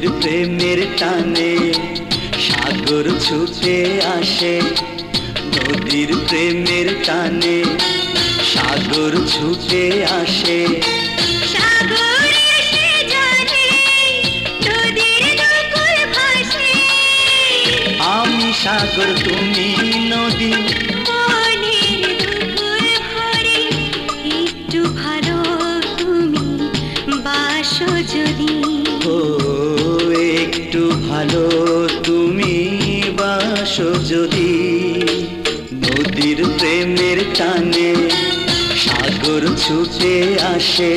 নদীর প্রেমের টানে সাগর ছুটে আসে নদীর প্রেমের টানে সাগর ছুটে আসে। আমি সাগর তুমি নদী। সাগর ছুটে আসে।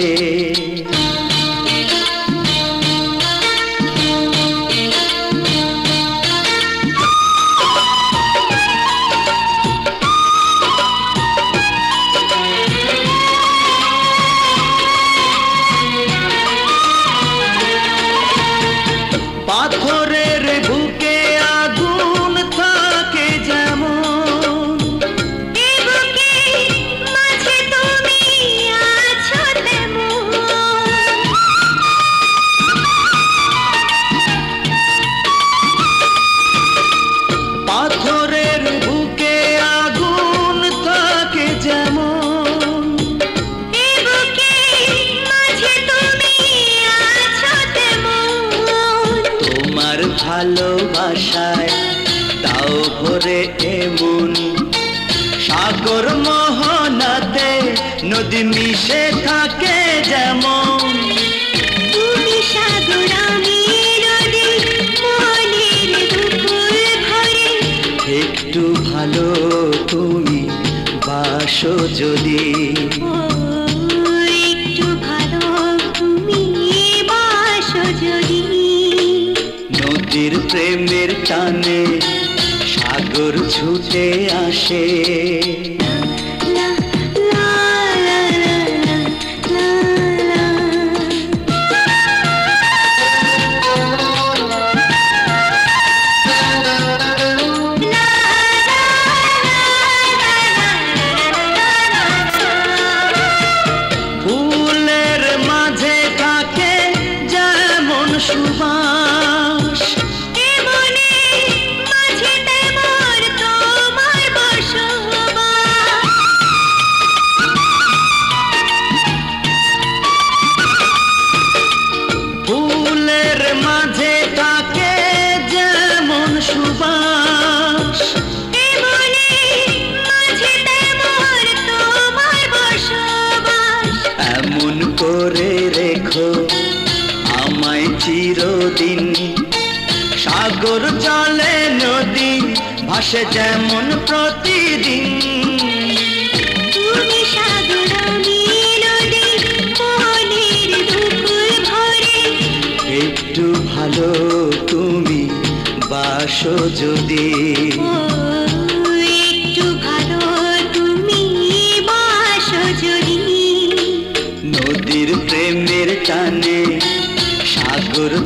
ভালোবাসায় তাও ভরে এমন। সাগর মোহনাতে নদী মিশে থাকে যেমন টানে সাগর ছুটে আসে। এমন করে রেখো আমায় চিরদিন। সাগর চলে নদী ভাসে যেমন প্রতিদিন। একটু ভালো তুমি বাসো যদি।